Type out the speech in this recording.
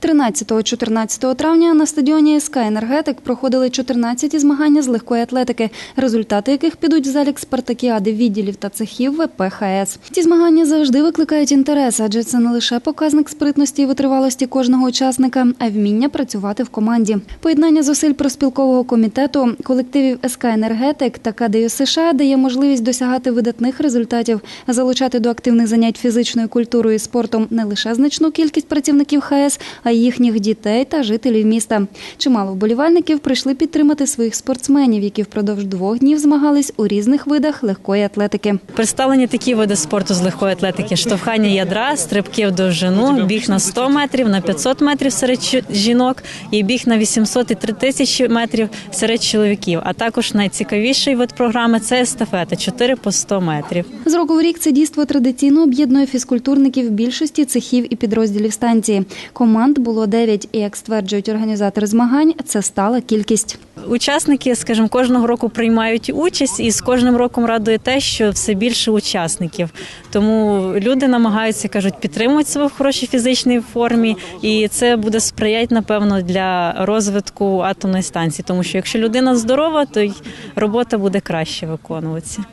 13-14 травня на стадіоні СК «Енергетик» проходили 14 змагання з легкої атлетики, результати яких підуть в залік спартакіади відділів та цехів ВП ХС. Ці змагання завжди викликають інтерес, адже це не лише показник спритності і витривалості кожного учасника, а й вміння працювати в команді. Поєднання зусиль проспілкового комітету, колективів СК «Енергетик» та КДЮ США дає можливість досягати видатних результатів, залучати до активних занять фізичною культурою і спортом не лише значну кількість працівників ХС, а й їхніх дітей та жителів міста. Чимало вболівальників прийшли підтримати своїх спортсменів, які впродовж двох днів змагались у різних видах легкої атлетики. Представлені такі види спорту з легкої атлетики: штовхання ядра, стрибки в довжину, біг на 100 метрів, на 500 метрів серед жінок і біг на 800 і 3000 метрів серед чоловіків. А також найцікавіший вид програми це естафета 4 по 100 метрів. З року в рік це дійство традиційно об'єднує фізкультурників більшості цехів і підрозділів станції. Команд було дев'ять, і як стверджують організатори змагань, це стала кількість. Учасники, скажімо, кожного року приймають участь, і з кожним роком радує те, що все більше учасників. Тому люди намагаються кажуть підтримувати себе в хорошій фізичній формі, і це буде сприяти напевно для розвитку атомної станції. Тому що якщо людина здорова, то й робота буде краще виконуватися.